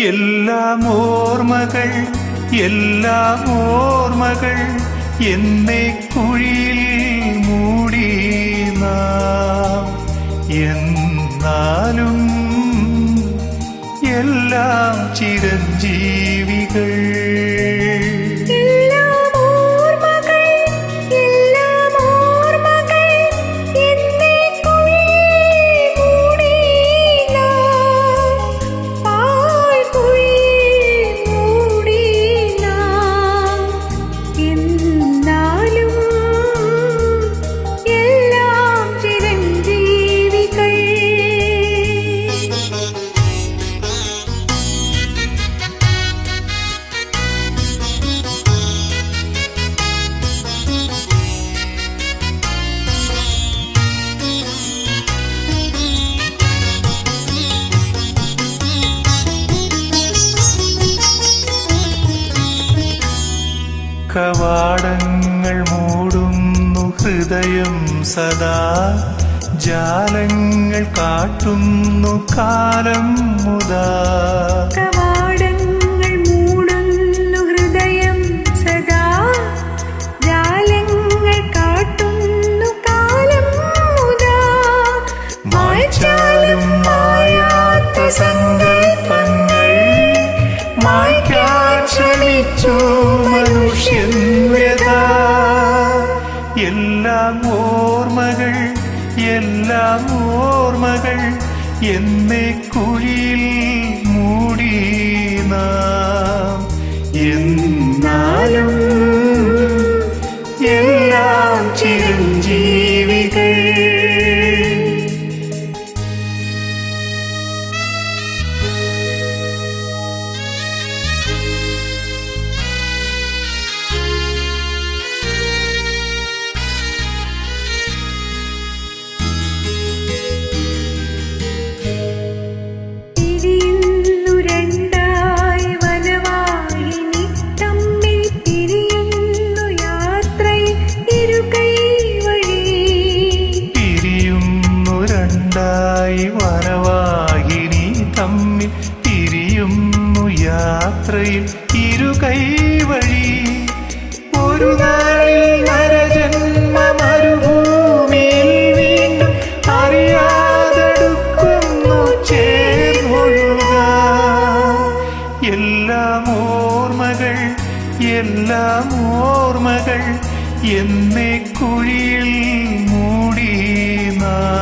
എല്ലാം ഓർമ്മകൾ എല്ലാം ഓർമ്മകൾ എന്നെ കുഴിയിൽ മൂടി എന്നാലും എല്ലാം ചിരഞ്ജീവികൾ കവാടങ്ങൾ മൂടുന്നു ഹൃദയം സദാ. ജാലങ്ങൾ കാട്ടുന്നു കാലം മുതാ. എന്നെ കുഴിയിൽ മൂടി നാം. എന്നാലും ഇരുകൈ വഴി ഒരു നാളിൽ നരജന്മ എല്ലാം ഓർമ്മകൾ എല്ലാം എന്നെ കുഴിയിൽ മൂടി നാം.